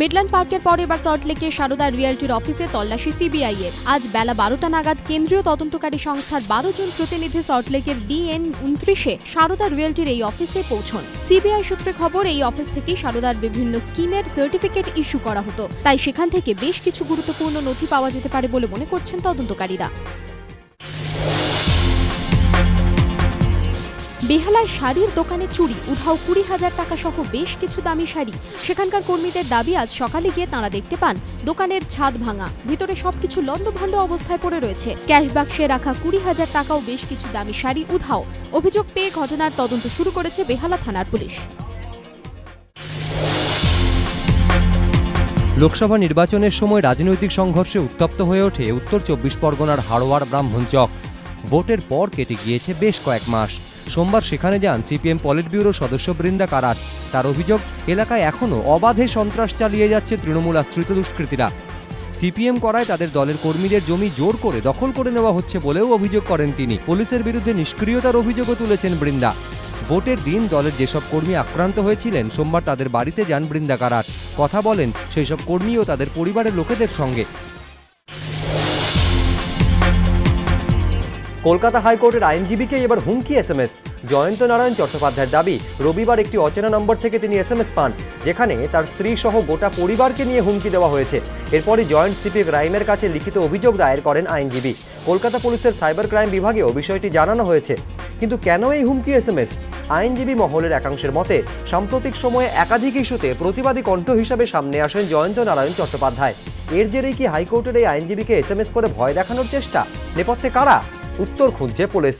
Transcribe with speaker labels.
Speaker 1: Midland পার্কের পর এবার সল্টলেকে সারদা রিয়েলটির অফিসে তল্লাশি সিবিআই এর। আজ বেলা বারোটা নাগাদ কেন্দ্রীয় তদন্তকারী সংস্থার বারো জন প্রতিনিধি সল্টলেকের ডিএন উনত্রিশে সারদা রিয়েলটির এই অফিসে পৌঁছন। সিবিআই সূত্রে খবর, এই অফিস থেকে সারদার বিভিন্ন স্কিমের সার্টিফিকেট ইস্যু করা হতো। তাই সেখান থেকে বেশ কিছু গুরুত্বপূর্ণ নথি পাওয়া যেতে পারে বলে মনে করছেন তদন্তকারীরা। বেহালায় শাড়ির দোকানে চুরি, উধাও কুড়ি হাজার টাকা সহ বেশ কিছু দামি শাড়ি। সেখানকার কর্মীদের দাবি, আজ সকালে গিয়ে তাঁরা দেখতে পান, দোকানের ছাদ ভাঙা। ভিতরে সবকিছু লণ্ডভণ্ড অবস্থায় পড়ে রয়েছে। ক্যাশ বাক্সে রাখা কুড়ি হাজার টাকাও বেশ কিছু দামি শাড়ি, উধাও। অভিযোগ পেয়ে ঘটনার তদন্ত শুরু করেছে বেহালা থানার পুলিশ।
Speaker 2: লোকসভা নির্বাচনের সময় রাজনৈতিক সংঘর্ষে উত্তপ্ত হয়ে ওঠে উত্তর চব্বিশ পরগনার হাড়োয়ার ব্রাহ্মণচক ভোটের পর কেটে গিয়েছে বেশ কয়েক মাস। সোমবার সেখানে যান সিপিএম পলিট ব্যুরো সদস্য বৃন্দা কারাট। তার অভিযোগ, এলাকায় এখনও অবাধে সন্ত্রাস চালিয়ে যাচ্ছে তৃণমূল আশ্রিত দুষ্কৃতীরা। সিপিএম করায় তাদের দলের কর্মীদের জমি জোর করে দখল করে নেওয়া হচ্ছে বলেও অভিযোগ করেন তিনি। পুলিশের বিরুদ্ধে নিষ্ক্রিয়তার অভিযোগও তুলেছেন বৃন্দা। ভোটের দিন দলের যেসব কর্মী আক্রান্ত হয়েছিলেন, সোমবার তাদের বাড়িতে যান বৃন্দা কারাট। কথা বলেন সেই সব কর্মী ও তাদের পরিবারের লোকেদের সঙ্গে। কলকাতা হাইকোর্টের আইনজীবীকে এবার হুমকি এসএমএস। জয়ন্ত নারায়ণ চট্টোপাধ্যায়ের দাবি, রবিবার একটি অচেনা নম্বর থেকে তিনি এসএমএস পান, যেখানে তার স্ত্রী সহ গোটা পরিবারকে নিয়ে হুমকি দেওয়া হয়েছে। এরপরই জয়েন্ট সিপি ক্রাইমের কাছে লিখিত অভিযোগ দায়ের করেন আইনজীবী। কলকাতা পুলিশের সাইবার ক্রাইম বিভাগেও বিষয়টি জানানো হয়েছে। কিন্তু কেন এই হুমকি এসএমএস? আইনজীবী মহলের একাংশের মতে, সাম্প্রতিক সময়ে একাধিক ইস্যুতে প্রতিবাদী কণ্ঠ হিসাবে সামনে আসেন জয়ন্ত নারায়ণ চট্টোপাধ্যায়। এর জেরেই কি হাইকোর্টের এই আইনজীবীকে এসএমএস করে ভয় দেখানোর চেষ্টা? নেপথ্যে কারা? উত্তর খুঁজছে পুলিশ।